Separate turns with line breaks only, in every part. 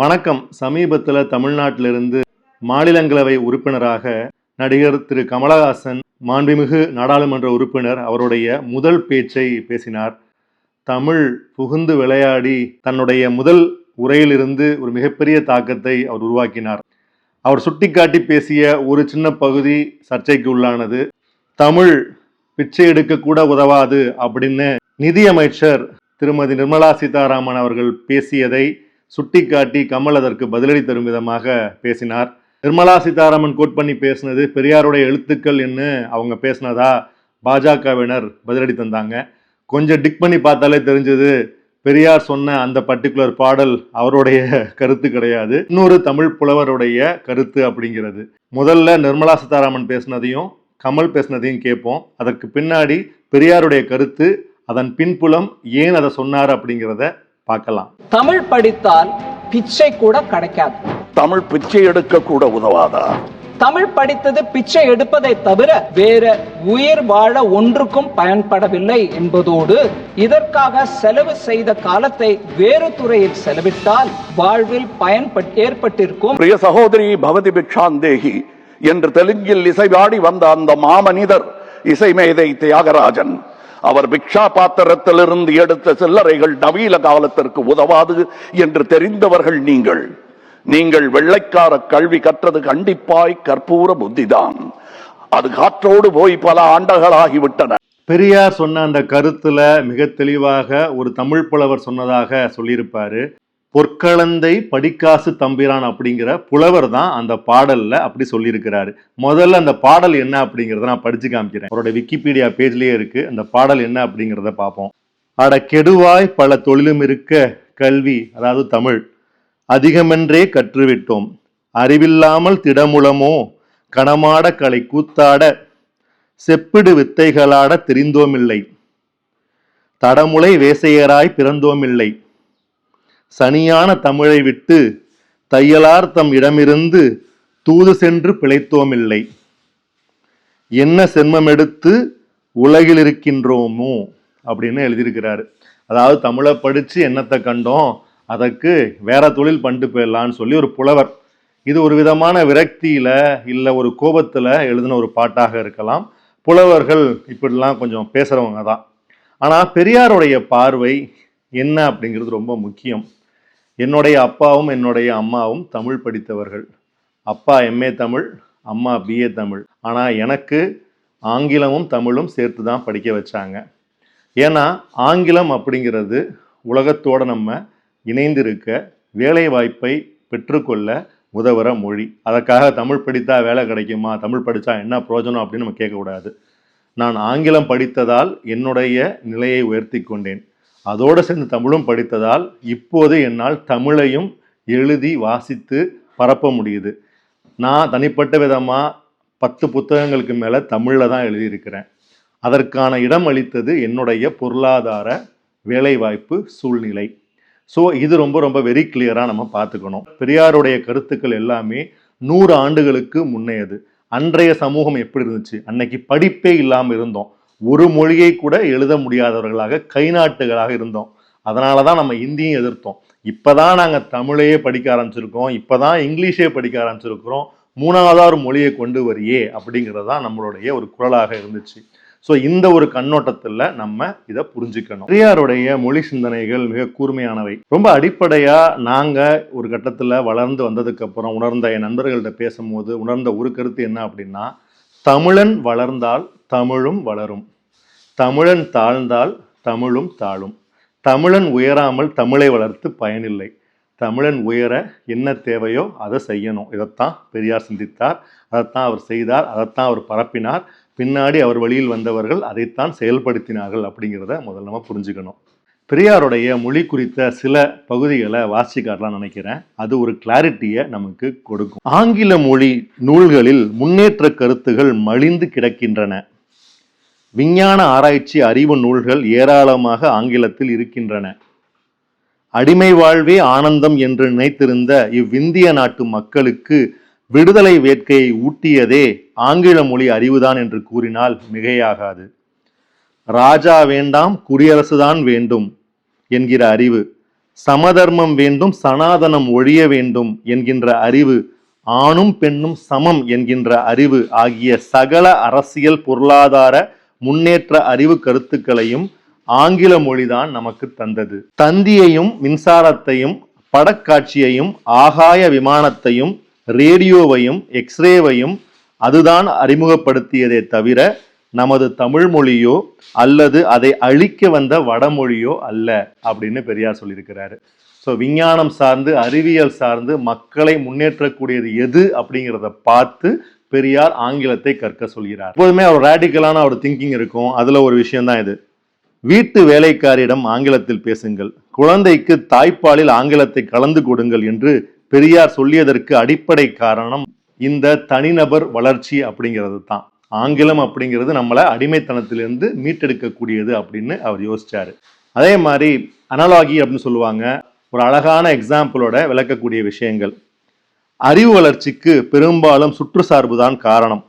வணக்கம். சமீபத்தில் தமிழ்நாட்டிலிருந்து மாநிலங்களவை உறுப்பினராக நடிகர் திரு கமலஹாசன் மாண்புமிகு நாடாளுமன்ற உறுப்பினர் அவருடைய முதல் பேச்சை பேசினார். தமிழ் புகுந்து விளையாடி தன்னுடைய முதல் உரையிலிருந்து ஒரு மிகப்பெரிய தாக்கத்தை அவர் உருவாக்கினார். அவர் சுட்டிக்காட்டி பேசிய ஒரு சின்ன பகுதி சர்ச்சைக்கு உள்ளானது தமிழ் பிச்சை எடுக்க கூட உதவாது அப்படின்னு நிதியமைச்சர் திருமதி நிர்மலா சீதாராமன் அவர்கள் பேசியதை சுட்டிக்காட்டி கமல் அதற்கு பதிலடி தரும் விதமாக பேசினார். நிர்மலா சீதாராமன் கோட் பண்ணி பேசினது பெரியாருடைய எழுத்துக்கள் என்று அவங்க பேசினதா பாஜகவினர் பதிலடி தந்தாங்க. கொஞ்சம் டிக் பண்ணி பார்த்தாலே தெரிஞ்சது பெரியார் சொன்ன அந்த பர்டிகுலர் பாடல் அவருடைய கருத்து கிடையாது. இன்னொரு தமிழ் புலவருடைய கருத்து அப்படிங்கிறது. முதல்ல நிர்மலா சீதாராமன் பேசினதையும் கமல் பேசினதையும் கேட்போம். அதற்கு பின்னாடி பெரியாருடைய கருத்து அதன் பின்புலம் ஏன் அதை சொன்னார் அப்படிங்கிறத பார்க்கலாம்.
தமிழ் படித்தால் பிச்சை கூட கிடைக்காது.
தமிழ் பிச்சை எடுக்க கூட உதவாதா?
தமிழ் படித்தது பிச்சை எடுப்பதை தவிர வேற உயிர் வாழ ஒன்றுக்கும் பயன்படவில்லை என்பதோடு இதற்காக செலவு செய்த காலத்தை வேறு துறையில் செலவிட்டால் வாழ்வில் பயன்பட் ஏற்பட்டிருக்கும்.
பிரிய சகோதரி பவதி பிக்ஷாந்தேகி என்று தெலுங்கில் இசைவாடி வந்த அந்த மாமனிதர் இசைமேதை தியாகராஜன். அவர் பிக்ஷா பாத்திரத்திலிருந்து எடுத்த சில்லறைகள் நவீன காலத்திற்கு உதவாது என்று தெரிந்தவர்கள் நீங்கள். நீங்கள் வெள்ளைக்கார கல்வி கற்றது கண்டிப்பாய் கற்பூர புத்திதான். அது காற்றோடு போய் பல ஆண்டுகளாகிவிட்டன.
பெரியார் சொன்ன அந்த கருத்துல மிக தெளிவாக ஒரு தமிழ் புலவர் சொன்னதாக சொல்லியிருப்பாரு. பொற்கழந்தை படிக்காசு தம்பிரான் அப்படிங்கிற புலவர் தான் அந்த பாடல்ல அப்படி சொல்லியிருக்கிறாரு. முதல்ல அந்த பாடல் என்ன அப்படிங்கிறத நான் படிச்சு காமிக்கிறேன். அவரோட விக்கிபீடியா பேஜ்லயே இருக்கு. அந்த பாடல் என்ன அப்படிங்கிறத பார்ப்போம். அட கெடுவாய் பல தொழிலும் இருக்க கல்வி அதாவது தமிழ் அதிகமென்றே கற்றுவிட்டோம். அறிவில்லாமல் திடமுளமோ கணமாட கலை கூத்தாட செப்பிடு வித்தைகளாட தெரிந்தோமில்லை. தடமுலை வேசையராய் பிறந்தோமில்லை. சனியான தமிழை விட்டு தையலார் தம் இடமிருந்து தூது சென்று பிழைத்தோமில்லை. என்ன சென்மமெடுத்து உலகில் இருக்கின்றோமோ அப்படின்னு எழுதியிருக்கிறாரு. அதாவது தமிழை படித்து என்னத்தை கண்டோம் அதற்கு வேற தொழில் பண்ணிட்டு போயிடலான்னு சொல்லி ஒரு புலவர். இது ஒரு விதமான விரக்தியில் இல்லை ஒரு கோபத்தில் எழுதின ஒரு பாட்டாக இருக்கலாம். புலவர்கள் இப்படிலாம் கொஞ்சம் பேசுகிறவங்க தான். ஆனால் பெரியாருடைய பார்வை என்ன அப்படிங்கிறது ரொம்ப முக்கியம். என்னுடைய அப்பாவும் என்னுடைய அம்மாவும் தமிழ் படித்தவர்கள். அப்பா எம்ஏ தமிழ் அம்மா பிஏ தமிழ். ஆனால் எனக்கு ஆங்கிலமும் தமிழும் சேர்த்து தான் படிக்க வச்சாங்க. ஏன்னா ஆங்கிலம் அப்படிங்கிறது உலகத்தோடு நம்ம இணைந்திருக்க வேலை வாய்ப்பை பெற்றுக்கொள்ள உதவுற மொழி. அதற்காக தமிழ் படித்தா வேலை கிடைக்குமா? தமிழ் படித்தா என்ன பிரயோஜனம் அப்படின்னு நம்ம கேட்கக்கூடாது. நான் ஆங்கிலம் படித்ததால் என்னுடைய நிலையை உயர்த்தி கொண்டேன். அதோடு சேர்ந்து தமிழும் படித்ததால் இப்போது என்னால் தமிழையும் எழுதி வாசித்து பரப்ப முடியுது. நான் தனிப்பட்ட விதமாக பத்து புத்தகங்களுக்கு மேலே தமிழில் தான் எழுதியிருக்கிறேன். அதற்கான இடம் அளித்தது என்னுடைய பொருளாதார வேலைவாய்ப்பு சூழ்நிலை. ஸோ இது ரொம்ப ரொம்ப வெரி கிளியராக நம்ம பார்த்துக்கணும். பெரியாருடைய கருத்துக்கள் எல்லாமே நூறு ஆண்டுகளுக்கு முன்னையது அன்றைய சமூகம் எப்படி இருந்துச்சு? அன்னைக்கு படிப்பே இல்லாமல் இருந்தோம். ஒரு மொழியை கூட எழுத முடியாதவர்களாக கை நாட்டுகளாக இருந்தோம். அதனால தான் நம்ம இந்தியும் எதிர்த்தோம். இப்போ தான் நாங்கள் தமிழையே படிக்க ஆரம்பிச்சிருக்கோம். இப்போ தான் இங்கிலீஷே படிக்க ஆரம்பிச்சிருக்கிறோம். மூணாவதா ஒரு மொழியை கொண்டு வரியே அப்படிங்கிறது தான் நம்மளுடைய ஒரு குரலாக இருந்துச்சு. ஸோ இந்த ஒரு கண்ணோட்டத்தில் நம்ம இதை புரிஞ்சுக்கணும். பெரியாருடைய மொழி சிந்தனைகள் மிக கூர்மையானவை. ரொம்ப அடிப்படையாக நாங்கள் ஒரு கட்டத்தில் வளர்ந்து வந்ததுக்கப்புறம் உணர்ந்த என் நண்பர்கள்ட்ட பேசும்போது உணர்ந்த ஒரு கருத்து என்ன அப்படின்னா தமிழன் வளர்ந்தால் தமிழும் வளரும். தமிழன் தாழ்ந்தால் தமிழும் தாழும். தமிழன் உயராமல் தமிழை வளர்த்து பயனில்லை. தமிழன் உயர என்ன தேவையோ அதை செய்யணும். இதைத்தான் பெரியார் சிந்தித்தார். அதைத்தான் அவர் செய்தார். அதைத்தான் அவர் பரப்பினார். பின்னாடி அவர் வழியில் வந்தவர்கள் அதைத்தான் செயல்படுத்தினார்கள் அப்படிங்கிறத முதல்ல நம்ம புரிஞ்சுக்கணும். பெரியாருடைய மொழி குறித்த சில பகுதிகளை வாசிக்காரலாம் நினைக்கிறேன். அது ஒரு கிளாரிட்டியை நமக்கு கொடுக்கும். ஆங்கில மொழி நூல்களில் முன்னேற்ற கருத்துகள் மலிந்து கிடக்கின்றன. விஞ்ஞான ஆராய்ச்சி அறிவு நூல்கள் ஏராளமாக ஆங்கிலத்தில் இருக்கின்றன. அடிமை வாழ்வே ஆனந்தம் என்று நினைத்திருந்த இவ்விந்திய நாட்டு மக்களுக்கு விடுதலை வேட்கையை ஊட்டியதே ஆங்கில மொழி அறிவுதான் என்று கூறினால் மிகையாகாது. ராஜா வேண்டாம் குடியரசுதான் வேண்டும் என்கிற அறிவு சமதர்மம் வேண்டும் சனாதனம் ஒழிய வேண்டும் என்கின்ற அறிவு ஆணும் பெண்ணும் சமம் என்கின்ற அறிவு ஆகிய சகல அரசியல் பொருளாதார முன்னேற்ற அறிவு கருத்துக்களையும் ஆங்கில மொழிதான் நமக்கு தந்தது. தந்தியையும் மின்சாரத்தையும் படக்காட்சியையும் ஆகாய விமானத்தையும் ரேடியோவையும் எக்ஸ்ரேவையும் அதுதான் அறிமுகப்படுத்தியதே தவிர நமது தமிழ் மொழியோ அல்லது அதை அழிக்க வந்த வடமொழியோ அல்ல அப்படின்னு பெரியார் சொல்லியிருக்கிறாரு. ஸோ விஞ்ஞானம் சார்ந்து அறிவியல் சார்ந்து மக்களை முன்னேற்றக்கூடியது எது அப்படிங்கிறத பார்த்து பெரியார் ஆங்கிலத்தை கற்க சொல்கிறார். எப்போதுமே அவர் ரேடிக்கலான ஒரு திங்கிங் இருக்கும். அதுல ஒரு விஷயம் தான் இது. வீட்டு வேலைக்காரியிடம் ஆங்கிலத்தில் பேசுங்கள். குழந்தைக்கு தாய்ப்பாலில் ஆங்கிலத்தை கலந்து கொடுங்கள் என்று பெரியார் சொல்லியதற்கு அடிப்படை காரணம் இந்த தனிநபர் வளர்ச்சி அப்படிங்கிறது தான் ஆங்கிலம் அப்படிங்கிறது நம்மளை அடிமைத்தனத்திலிருந்து மீட்டெடுக்கக்கூடியது அப்படின்னு அவர் யோசிச்சாரு. அதே மாதிரி அனலாகி அப்படின்னு சொல்லுவாங்க. ஒரு அழகான எக்ஸாம்பிளோட விளக்கக்கூடிய விஷயங்கள். அறிவு வளர்ச்சிக்கு பெரும்பாலும் சுற்று தான் காரணம்.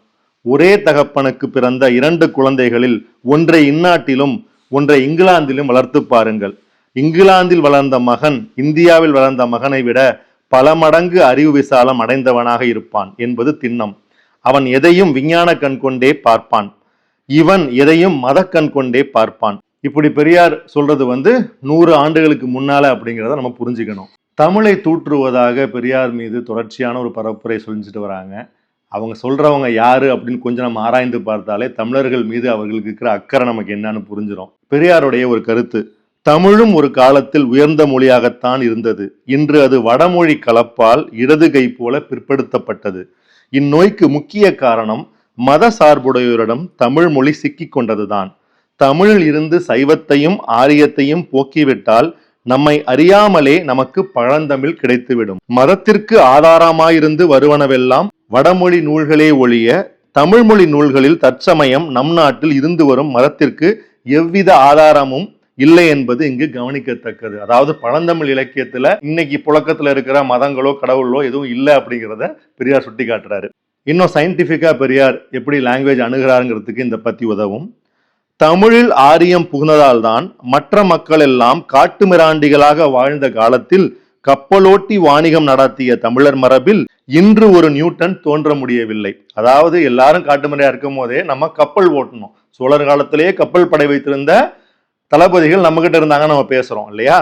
ஒரே தகப்பனுக்கு பிறந்த இரண்டு குழந்தைகளில் ஒன்றை இந்நாட்டிலும் ஒன்றை இங்கிலாந்திலும் வளர்த்து பாருங்கள். இங்கிலாந்தில் வளர்ந்த மகன் இந்தியாவில் வளர்ந்த மகனை விட பல மடங்கு அறிவு விசாலம் அடைந்தவனாக இருப்பான் என்பது திண்ணம். அவன் எதையும் விஞ்ஞான கண் கொண்டே பார்ப்பான். இவன் எதையும் மத கண் கொண்டே பார்ப்பான். இப்படி பெரியார் சொல்றது வந்து நூறு ஆண்டுகளுக்கு முன்னால அப்படிங்கிறத நம்ம புரிஞ்சுக்கணும். தமிழை தூற்றுவதாக பெரியார் மீது தொடர்ச்சியான ஒரு பரப்புரை சொல்லிச்சுட்டு வராங்க. அவங்க சொல்றவங்க யாரு அப்படின்னு கொஞ்சம் நம்ம ஆராய்ந்து பார்த்தாலே தமிழர்கள் மீது அவர்களுக்கு இருக்கிற அக்கறை நமக்கு என்னன்னு புரிஞ்சிடும் பெரியாருடைய ஒரு கருத்து தமிழும் ஒரு காலத்தில் உயர்ந்த மொழியாகத்தான் இருந்தது. இன்று அது வடமொழி கலப்பால் இடது கை போல பிற்படுத்தப்பட்டது. இந்நோய்க்கு முக்கிய காரணம் மத சார்புடையோரிடம் தமிழ் மொழி சிக்கிக் கொண்டதுதான். தமிழில் இருந்து சைவத்தையும் ஆரியத்தையும் போக்கிவிட்டால் நம்மை அறியாமலே நமக்கு பழந்தமிழ் கிடைத்துவிடும். மதத்திற்கு ஆதாரமாயிருந்து வருவனவெல்லாம் வடமொழி நூல்களே ஒழிய தமிழ்மொழி நூல்களில் தற்சமயம் நம் நாட்டில் இருந்து வரும் மதத்திற்கு எவ்வித ஆதாரமும் இல்லை என்பது இங்கு கவனிக்கத்தக்கது. அதாவது பழந்தமிழ் இலக்கியத்துல இன்னைக்கு புழக்கத்துல இருக்கிற மதங்களோ கடவுளோ எதுவும் இல்லை அப்படிங்கிறத பெரியார் சுட்டி காட்டுறாரு இன்னும் சயின்டிபிக்கா பெரியார் எப்படி லாங்குவேஜ் அணுகிறாருங்கிறதுக்கு இந்த பத்தி உதவும். தமிழில் ஆரியம் புகுந்ததால் தான் மற்ற மக்கள் எல்லாம் காட்டுமிராண்டிகளாக வாழ்ந்த காலத்தில் கப்பலோட்டி வாணிகம் நடத்திய தமிழர் மரபில் இன்று ஒரு நியூட்டன் தோன்ற முடியவில்லை. அதாவது எல்லாரும் காட்டுமிரையா இருக்கும் போதே நம்ம கப்பல் ஓட்டணும். சோழர் காலத்திலேயே கப்பல் படை வைத்திருந்த தளபதிகள் நம்ம கிட்ட இருந்தாங்க நம்ம பேசுறோம் இல்லையா?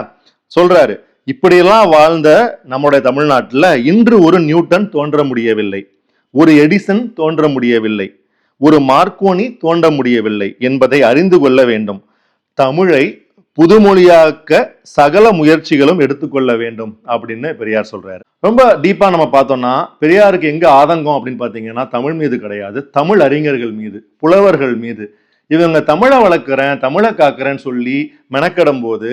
சொல்றாரு இப்படியெல்லாம் வாழ்ந்த நம்முடைய தமிழ்நாட்டில் இன்று ஒரு நியூட்டன் தோன்ற முடியவில்லை. ஒரு எடிசன் தோன்ற முடியவில்லை. ஒரு மார்க்கோனி தோண்ட முடியவில்லை என்பதை அறிந்து கொள்ள வேண்டும். தமிழை புதுமொழியாக்க சகல முயற்சிகளும் எடுத்துக்கொள்ள வேண்டும் அப்படின்னு பெரியார் சொல்றாரு. ரொம்ப டீப்பா நம்ம பார்த்தோம்னா பெரியாருக்கு எங்க ஆதங்கம் அப்படின்னு பாத்தீங்கன்னா தமிழ் மீது கிடையாது. தமிழ் அறிஞர்கள் மீது புலவர்கள் மீது. இவங்க தமிழை வளர்க்குறேன் தமிழை காக்குறேன்னு சொல்லி மெனக்கடும் போது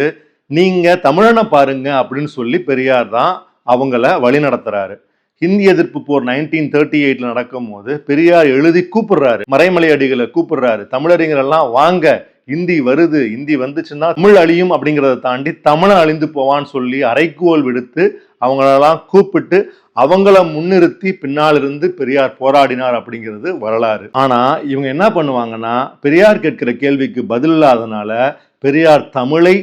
நீங்க தமிழனை பாருங்க அப்படின்னு சொல்லி பெரியார் தான் அவங்கள வழி நடத்துறாரு ஹிந்தி எதிர்ப்பு போர் நைன்டீன் தேர்ட்டி எயிட்ல நடக்கும் போது பெரியார் எழுதி கூப்பிடுறாரு. மறைமலை அடிகளை கூப்பிடுறாரு. தமிழறிஞர் எல்லாம் வாங்க இந்தி வருது இந்தி வந்துச்சுன்னா தமிழ் அழியும் அப்படிங்கிறத தாண்டி தமிழன் அழிந்து போவான்னு சொல்லி அரைக்கோல் விடுத்து அவங்களெல்லாம் கூப்பிட்டு அவங்கள முன்னிறுத்தி பின்னால் இருந்து பெரியார் போராடினார் அப்படிங்கிறது வரலாறு. ஆனா இவங்க என்ன பண்ணுவாங்கன்னா பெரியார் கேட்கிற கேள்விக்கு பதில் இல்லாதனால பெரியார் தமிழை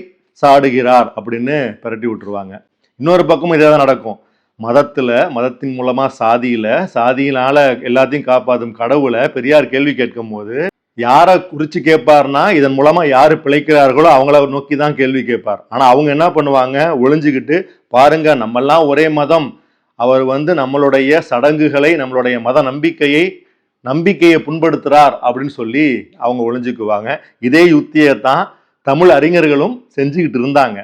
சாடுகிறார் அப்படின்னு பிரட்டி விட்டுருவாங்க. இன்னொரு பக்கமும் இதே தான் நடக்கும். மதத்தில் மதத்தின் மூலமாக சாதியில் சாதியினால் எல்லாத்தையும் காப்பாற்றும் கடவுளை பெரியார் கேள்வி கேட்கும் போது யாரை குறித்து கேட்பார்னா இதன் மூலமாக யார் பிழைக்கிறார்களோ அவங்கள நோக்கி தான் கேள்வி கேட்பார். ஆனால் அவங்க என்ன பண்ணுவாங்க? ஒளிஞ்சுக்கிட்டு பாருங்க நம்மெல்லாம் ஒரே மதம். அவர் வந்து நம்மளுடைய சடங்குகளை நம்மளுடைய மத நம்பிக்கையை நம்பிக்கையை புண்படுத்துகிறார் அப்படின்னு சொல்லி அவங்க ஒளிஞ்சுக்குவாங்க. இதே யுத்தியை தான் தமிழ் அறிஞர்களும் செஞ்சுக்கிட்டு இருந்தாங்க.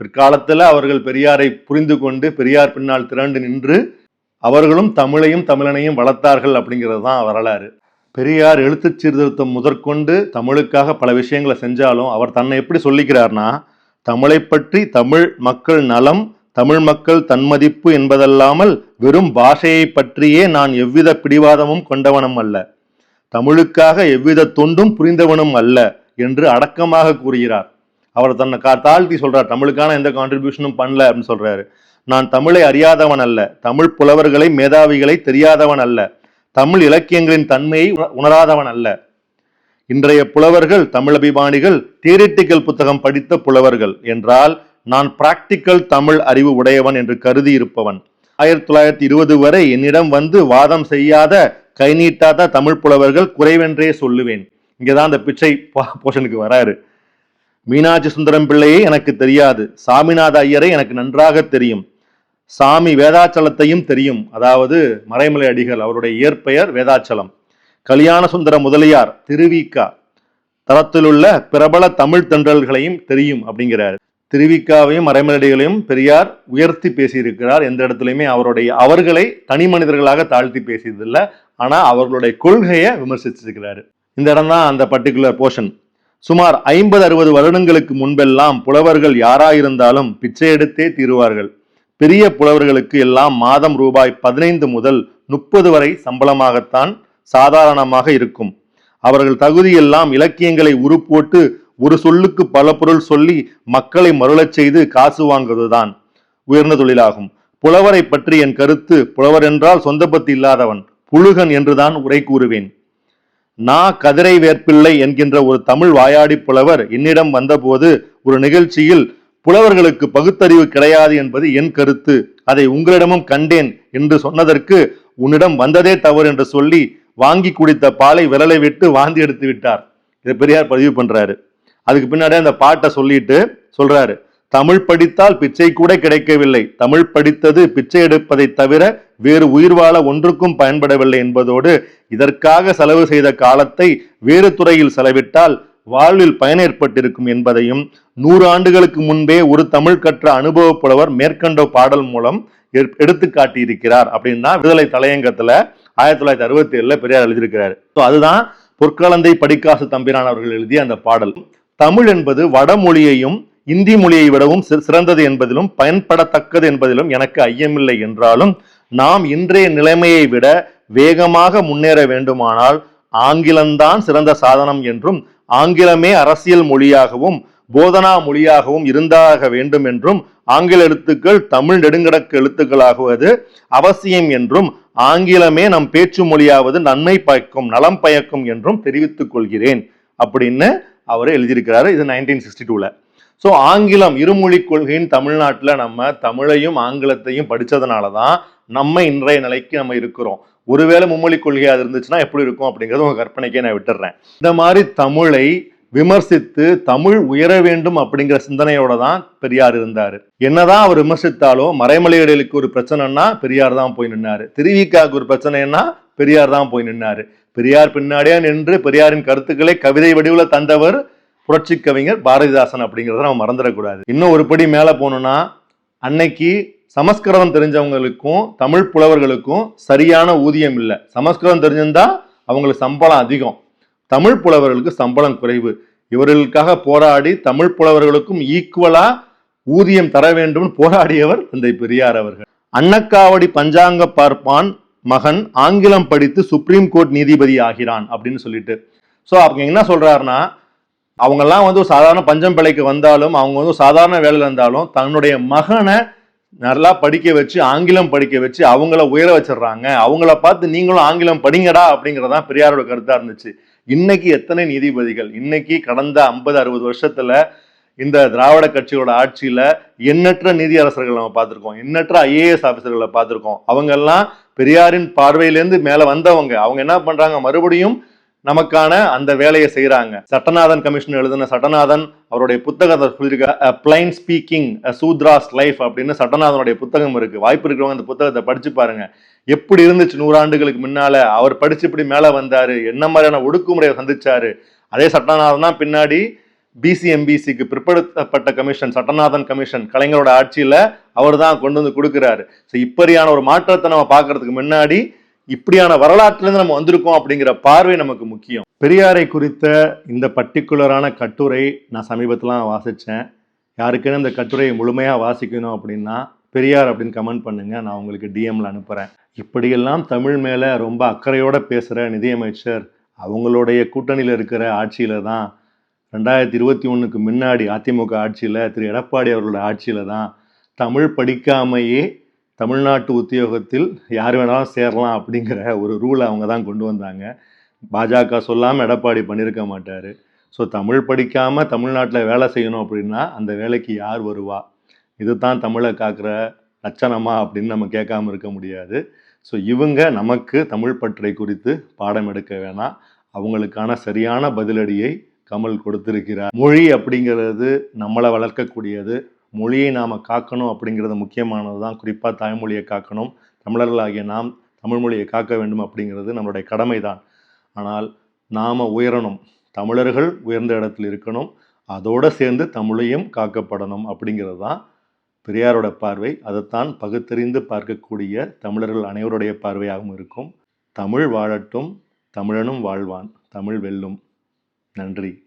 பிற்காலத்தில் அவர்கள் பெரியாரை புரிந்து கொண்டு பெரியார் பின்னால் திரண்டு நின்று அவர்களும் தமிழையும் தமிழனையும் வளர்த்தார்கள் அப்படிங்கிறது தான் வரலாறு. பெரியார் எழுத்துச் சீர்திருத்தம் முதற்கொண்டு தமிழுக்காக பல விஷயங்களை செஞ்சாலும் அவர் தன்னை எப்படி சொல்லிக்கிறார்னா தமிழை பற்றி தமிழ் மக்கள் நலம் தமிழ் மக்கள் தன்மதிப்பு என்பதல்லாமல் வெறும் பாஷையை பற்றியே நான் எவ்வித பிடிவாதமும் கொண்டவனும் அல்ல. தமிழுக்காக எவ்வித தொண்டும் புரிந்தவனும் அல்ல என்று அடக்கமாக கூறுகிறார். அவர் தன்னை கா தாழ்த்தி சொல்றார். தமிழுக்கான எந்த கான்ட்ரிபியூஷனும் பண்ணல அப்படின்னு சொல்றாரு. நான் தமிழை அறியாதவன் அல்ல. தமிழ் புலவர்களை மேதாவிகளை தெரியாதவன் அல்ல. தமிழ் இலக்கியங்களின் தன்மையை உண- உணராதவன் அல்ல. இன்றைய புலவர்கள் தமிழ் அபிமானிகள் தியரிட்டிக்கல் புத்தகம் படித்த புலவர்கள் என்றால் நான் பிராக்டிக்கல் தமிழ் அறிவு உடையவன் என்று கருதி இருப்பவன். ஆயிரத்தி தொள்ளாயிரத்தி இருபது வரை என்னிடம் வந்து வாதம் செய்யாத கை நீட்டாத தமிழ் புலவர்கள் குறைவென்றே சொல்லுவேன். இங்கதான் அந்த பிச்சை போர்ஷனுக்கு வராரு. மீனாட்சி சுந்தரம் பிள்ளையை எனக்கு தெரியாது. சாமிநாத ஐயரை எனக்கு நன்றாக தெரியும். சாமி வேதாச்சலத்தையும் தெரியும். அதாவது மறைமலை அடிகள் அவருடைய இயற்பெயர் வேதாச்சலம். கல்யாண சுந்தர முதலியார் திருவிக்கா. தரத்திலுள்ள பிரபல தமிழ் தென்றல்களையும் தெரியும் அப்படிங்கிறார். திருவிக்காவையும் மறைமலடிகளையும் பெரியார் உயர்த்தி பேசியிருக்கிறார். எந்த இடத்துலையுமே அவருடைய அவர்களை தனி மனிதர்களாக தாழ்த்தி பேசியதில்லை. ஆனால் அவர்களுடைய கொள்கையை விமர்சிச்சிருக்கிறாரு. இந்த இடம் தான் அந்த பர்டிகுலர் போர்ஷன் சுமார் ஐம்பது அறுபது வருடங்களுக்கு முன்பெல்லாம் புலவர்கள் யாராயிருந்தாலும் பிச்சை எடுத்தே தீருவார்கள். பெரிய புலவர்களுக்கு எல்லாம் மாதம் ரூபாய் பதினைந்து முதல் முப்பது வரை சம்பளமாகத்தான் சாதாரணமாக இருக்கும். அவர்கள் தகுதியெல்லாம் இலக்கியங்களை உருப்போட்டு ஒரு சொல்லுக்கு பல பொருள் சொல்லி மக்களை மருளச் செய்து காசு வாங்குவதுதான் உயர்ந்த தொழிலாகும். புலவரை பற்றி என் கருத்து புலவர் என்றால் சொந்த பத்தி இல்லாதவன் புழுகன் என்றுதான் உரை கூறுவேன். நா கதிரை வேற்பிள்ளை என்கின்ற ஒரு தமிழ் வாயாடி புலவர் என்னிடம் வந்தபோது ஒரு நிகழ்ச்சியில் புலவர்களுக்கு பகுத்தறிவு கிடையாது என்பது என் கருத்து. அதை உங்களிடமும் கண்டேன் என்று சொன்னதற்கு உன்னிடம் வந்ததே தவறு என்று சொல்லி வாங்கி குடித்த பாலை விரலை விட்டு வாந்தி எடுத்து விட்டார். இதை பெரியார் பதிவு பண்றாரு. அதுக்கு பின்னாடி அந்த பாட்டை சொல்லிட்டு சொல்றாரு. தமிழ் படித்தால் பிச்சை கூட கிடைக்கவில்லை. தமிழ் படித்தது பிச்சை எடுப்பதை தவிர வேறு உயிர் வாழ ஒன்றுக்கும் பயன்படவில்லை என்பதோடு இதற்காக செலவு செய்த காலத்தை வேறு துறையில் செலவிட்டால் வாழ்வில் பயன் ஏற்பட்டிருக்கும் என்பதையும் நூறு ஆண்டுகளுக்கு முன்பே ஒரு தமிழ் கற்ற அனுபவ புலவர் மேற்கண்ட பாடல் மூலம் எடுத்து காட்டியிருக்கிறார் அப்படின்னா விடுதலை தலையங்கத்துல ஆயிரத்தி தொள்ளாயிரத்தி அறுபத்தி ஏழுல பெரியார் எழுதியிருக்கிறார். ஸோ அதுதான் பொற்காலந்தை படிக்காசு தம்பிரான் அவர்கள் எழுதிய அந்த பாடல். தமிழ் என்பது வடமொழியையும் இந்தி மொழியை விடவும் சிறந்தது என்பதிலும் பயன்படத்தக்கது என்பதிலும் எனக்கு ஐயமில்லை என்றாலும் நாம் இன்றைய நிலைமையை விட வேகமாக முன்னேற வேண்டுமானால் ஆங்கிலம்தான் சிறந்த சாதனம் என்றும் ஆங்கிலமே அரசியல் மொழியாகவும் போதனா மொழியாகவும் இருந்தாக வேண்டும் என்றும் ஆங்கில எழுத்துக்கள் தமிழ் நெடுங்கடக்கு எழுத்துக்களாகுவது அவசியம் என்றும் ஆங்கிலமே நம் பேச்சு மொழியாவது நன்மை பயக்கும் நலம் பயக்கும் என்றும் தெரிவித்துக் கொள்கிறேன். அப்படின்னு அவர் எழுதியிருக்கிறாரு. இது நைன்டீன் சிக்ஸ்டி டூல ஸோ ஆங்கிலம் இருமொழி கொள்கையின் தமிழ்நாட்டில் நம்ம தமிழையும் ஆங்கிலத்தையும் படிச்சதுனால தான் நம்ம இன்றைய நிலைக்கு நம்ம இருக்கிறோம். ஒருவேளை மும்மொழி கொள்கையாக இருந்துச்சுன்னா எப்படி இருக்கும் அப்படிங்கிறது உங்கள் கற்பனைக்கே நான் விட்டுறேன். இந்த மாதிரி தமிழை விமர்சித்து தமிழ் உயர வேண்டும் அப்படிங்கிற சிந்தனையோட தான் பெரியார் இருந்தார். என்னதான் அவர் விமர்சித்தாலும் மறைமலையிடலுக்கு ஒரு பிரச்சனைனா பெரியார் தான் போய் நின்னாரு. திருவிக்காவுக்கு ஒரு பிரச்சனைன்னா பெரியார் தான் போய் நின்னாரு. பெரியார் பின்னாடியே நின்று பெரியாரின் கருத்துக்களை கவிதை வடிவில் தந்தவர் புரட்சி கவிஞர் பாரதிதாசன் அப்படிங்கிறத நம்ம மறந்துடக்கூடாது. இன்னும் ஒரு படி மேலே போகணும்னா அன்னைக்கு சமஸ்கிருதம் தெரிஞ்சவங்களுக்கும் தமிழ் புலவர்களுக்கும் சரியான ஊதியம் இல்லை. சமஸ்கிருதம் தெரிஞ்சிருந்தா அவங்களுக்கு சம்பளம் அதிகம். தமிழ் புலவர்களுக்கு சம்பளம் குறைவு. இவர்களுக்காக போராடி தமிழ் புலவர்களுக்கும் ஈக்குவலா ஊதியம் தர வேண்டும் போராடியவர் தந்தை பெரியார் அவர்கள். அன்னக்காவடி பஞ்சாங்க பார்ப்பான் மகன் ஆங்கிலம் படித்து சுப்ரீம் கோர்ட் நீதிபதி ஆகிறான் அப்படின்னு சொல்லிட்டு. ஸோ அவங்க என்ன சொல்றாருன்னா அவங்கெல்லாம் வந்து சாதாரண பஞ்சம் பிழைக்கு வந்தாலும் அவங்க வந்து சாதாரண வேலையில் இருந்தாலும் தன்னுடைய மகனை நல்லா படிக்க வச்சு ஆங்கிலம் படிக்க வச்சு அவங்கள உயர வச்சிடுறாங்க. அவங்கள பார்த்து நீங்களும் ஆங்கிலம் படிங்கடா அப்படிங்கிறதான் பெரியாரோட கருத்தா இருந்துச்சு. இன்னைக்கு எத்தனை நீதிபதிகள்? இன்னைக்கு கடந்த ஐம்பது அறுபது வருஷத்துல இந்த திராவிட கட்சியோட ஆட்சியில எண்ணற்ற நீதியரசர்கள் நம்ம பார்த்திருக்கோம். எண்ணற்ற ஐஏஎஸ் ஆபீசர்களை பார்த்திருக்கோம். அவங்க எல்லாம் பெரியாரின் பார்வையிலேருந்து மேல வந்தவங்க. அவங்க என்ன பண்றாங்க? மறுபடியும் நமக்கான அந்த வேலையை செய்கிறாங்க சட்டநாதன் கமிஷன் எழுதின சட்டநாதன் அவருடைய புத்தகத்தை சொல்லியிருக்க பிளைன் ஸ்பீக்கிங் சூத்ராஸ் லைஃப் அப்படின்னு சட்டநாதனுடைய புத்தகம் இருக்கு. வாய்ப்பு இருக்கிறவங்க அந்த புத்தகத்தை படிச்சு பாருங்க. எப்படி இருந்துச்சு நூறாண்டுகளுக்கு முன்னால? அவர் படிச்சு இப்படி மேல வந்தாரு? என்ன மாதிரியான ஒடுக்குமுறையை சந்திச்சாரு? அதே சட்டநாதன் தான் பின்னாடி பிசிஎம்பிசிக்கு பிற்படுத்தப்பட்ட கமிஷன் சட்டநாதன் கமிஷன் கலைஞரோட ஆட்சியில் அவர் தான் கொண்டு வந்து கொடுக்குறாரு. ஸோ இப்படியான ஒரு மாற்றத்தை நம்ம பார்க்கறதுக்கு முன்னாடி இப்படியான வரலாற்றிலிருந்து நம்ம வந்திருக்கோம் அப்படிங்கிற பார்வை நமக்கு முக்கியம். பெரியாரை குறித்த இந்த பர்டிகுலரான கட்டுரை நான் சமீபத்தில் வாசித்தேன் யாருக்குன்னு இந்த கட்டுரையை முழுமையாக வாசிக்கணும் அப்படின்னா பெரியார் அப்படின்னு கமெண்ட் பண்ணுங்கள் நான் உங்களுக்கு டிஎம்ல அனுப்புகிறேன் இப்படியெல்லாம் தமிழ் மேலே ரொம்ப அக்கறையோடு பேசுகிற நிதியமைச்சர் அவங்களுடைய கூட்டணியில் இருக்கிற ஆட்சியில் தான் ரெண்டாயிரத்தி இருபத்தி ஒன்றுக்கு முன்னாடி அதிமுக ஆட்சியில் திரு எடப்பாடி அவர்களோட ஆட்சியில் தான் தமிழ் படிக்காமையே தமிழ்நாட்டு உத்தியோகத்தில் யார் வேணாலும் சேரலாம் அப்படிங்கிற ஒரு ரூலை அவங்க தான் கொண்டு வந்தாங்க. பாஜக சொல்லாமல் எடப்பாடி பண்ணியிருக்க மாட்டார். ஸோ தமிழ் படிக்காமல் தமிழ்நாட்டில் வேலை செய்யணும் அப்படின்னா அந்த வேலைக்கு யார் வருவா? இது தான் தமிழை காக்கிற லட்சணமா அப்படின்னு நம்ம கேட்காம இருக்க முடியாது. ஸோ இவங்க நமக்கு தமிழ் பற்றை குறித்து பாடம் எடுக்க வேணாம். அவங்களுக்கான சரியான பதிலடியை கமல் கொடுத்திருக்கிறார். மொழி அப்படிங்கிறது நம்மளை வளர்க்கக்கூடியது. மொழியை நாம் காக்கணும் அப்படிங்கிறது முக்கியமானது தான். குறிப்பாக தாய்மொழியை காக்கணும். தமிழர்களாகிய நாம் தமிழ்மொழியை காக்க வேண்டும் அப்படிங்கிறது நம்மளுடைய கடமை தான். ஆனால் நாம் உயரணும். தமிழர்கள் உயர்ந்த இடத்தில் இருக்கணும். அதோடு சேர்ந்து தமிழையும் காக்கப்படணும் அப்படிங்கிறது தான் பெரியாரோட பார்வை. அதைத்தான் பகுத்தறிந்து பார்க்கக்கூடிய தமிழர்கள் அனைவருடைய பார்வையாகவும் இருக்கும். தமிழ் வாழட்டும். தமிழனும் வாழ்வான். தமிழ் வெல்லும். நன்றி.